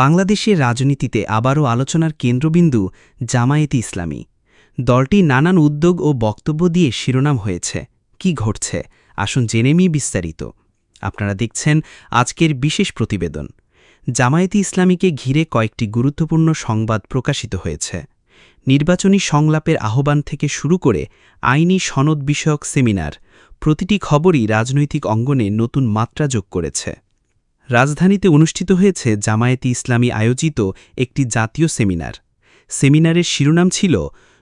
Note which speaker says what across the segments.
Speaker 1: বাংলাদেশের রাজনীতিতে আবারও আলোচনার কেন্দ্রবিন্দু জামায়াতে ইসলামী। দলটি নানান উদ্যোগ ও বক্তব্য দিয়ে শিরোনাম হয়েছে। কি ঘটছে? আসুন জেনেমি বিস্তারিত। আপনারা দেখছেন আজকের বিশেষ প্রতিবেদন। জামায়াতে ইসলামীকে ঘিরে কয়েকটি গুরুত্বপূর্ণ সংবাদ প্রকাশিত হয়েছে। নির্বাচনী সংলাপের আহ্বান থেকে শুরু করে আইনি সনদ বিষয়ক সেমিনার, প্রতিটি খবরই রাজনৈতিক অঙ্গনে নতুন মাত্রা যোগ করেছে। রাজধানীতে অনুষ্ঠিত হয়েছে জামায়াতে ইসলামী আয়োজিত একটি জাতীয় সেমিনার। সেমিনারের শিরোনাম ছিল,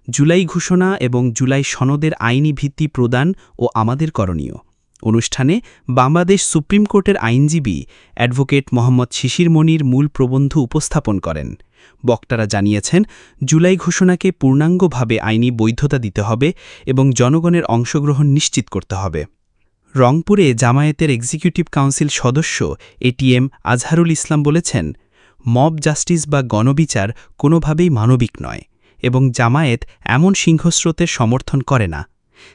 Speaker 1: জুলাই ঘোষণা এবং জুলাই সনদের আইনি ভিত্তি প্রদান ও আমাদের করণীয়। অনুষ্ঠানে বাংলাদেশ সুপ্রিম কোর্টের আইনজীবী অ্যাডভোকেট মোহাম্মদ শিশির মনির মূল প্রবন্ধ উপস্থাপন করেন। বক্তারা জানিয়েছেন, জুলাই ঘোষণাকে পূর্ণাঙ্গভাবে আইনি বৈধতা দিতে হবে এবং জনগণের অংশগ্রহণ নিশ্চিত করতে হবে। রংপুরে জামায়াতের এক্সিকিউটিভ কাউন্সিল সদস্য এটিএম আজহারুল ইসলাম বলেছেন, মব জাস্টিস বা গণবিচার কোনোভাবেই মানবিক নয় এবং জামায়াত এমন সিংহস্রোতের সমর্থন করে না।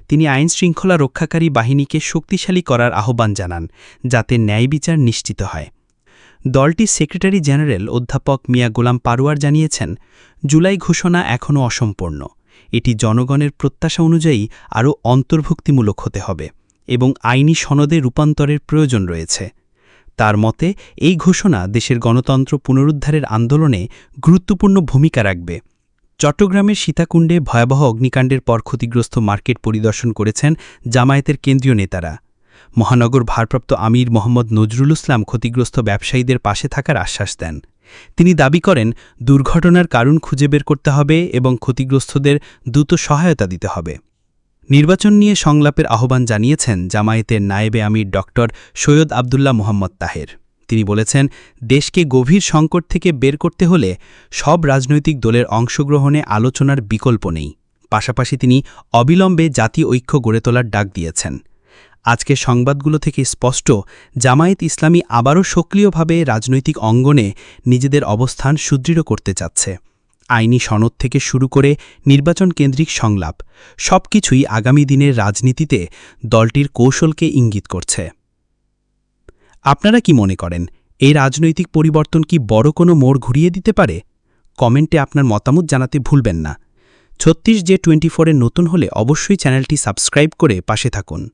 Speaker 1: তিনি আইন শৃঙ্খলা রক্ষাকারী বাহিনীকে শক্তিশালী করার আহ্বান জানান, যাতে ন্যায় বিচার নিশ্চিত হয়। দলটির সেক্রেটারি জেনারেল অধ্যাপক মিয়া গোলাম পারোয়ার জানিয়েছেন, জুলাই ঘোষণা এখনও অসম্পূর্ণ। এটি জনগণের প্রত্যাশা অনুযায়ী আরও অন্তর্ভুক্তিমূলক হতে হবে। এবং আইনি সনদে রূপান্তরের প্রয়োজন রয়েছে। তার মতে, এই ঘোষণা দেশের গণতন্ত্র পুনরুদ্ধারের আন্দোলনে গুরুত্বপূর্ণ ভূমিকা রাখবে। চট্টগ্রামের সীতাকুণ্ডে ভয়াবহ অগ্নিকাণ্ডের পর ক্ষতিগ্রস্ত মার্কেট পরিদর্শন করেছেন জামায়াতের কেন্দ্রীয় নেতারা। মহানগর ভারপ্রাপ্ত আমির মোহাম্মদ নজরুল ইসলাম ক্ষতিগ্রস্ত ব্যবসায়ীদের পাশে থাকার আশ্বাস দেন। তিনি দাবি করেন, দুর্ঘটনার কারণ খুঁজে বের করতে হবে এবং ক্ষতিগ্রস্তদের দ্রুত সহায়তা দিতে হবে। নির্বাচন নিয়ে সংলাপের আহ্বান জানিয়েছেন জামায়াতের নায়েবে আমির ডক্টর সৈয়দ আবদুল্লাহ মোহাম্মদ তাহের। তিনি বলেছেন, দেশকে গভীর সংকট থেকে বের করতে হলে সব রাজনৈতিক দলের অংশগ্রহণে আলোচনার বিকল্প নেই। পাশাপাশি তিনি অবিলম্বে জাতীয় ঐক্য গড়ে তোলার ডাক দিয়েছেন। আজকে সংবাদগুলো থেকে স্পষ্ট, জামায়াত ইসলামী আবারও সক্রিয়ভাবে রাজনৈতিক অঙ্গনে নিজেদের অবস্থান সুদৃঢ় করতে চাচ্ছে। আইনি সনদ থেকে শুরু করে নির্বাচন কেন্দ্রিক সংলাপ, সবকিছুই আগামী দিনের রাজনীতিতে দলটির কৌশলকে ইঙ্গিত করছে। আপনারা কি মনে করেন, এই রাজনৈতিক পরিবর্তন কি বড় কোনো মোড় ঘুরিয়ে দিতে পারে? কমেন্টে আপনার মতামত জানাতে ভুলবেন না। ছত্রিশ জে টোয়েন্টি ফোরের নতুন হলে অবশ্যই চ্যানেলটি সাবস্ক্রাইব করে পাশে থাকুন।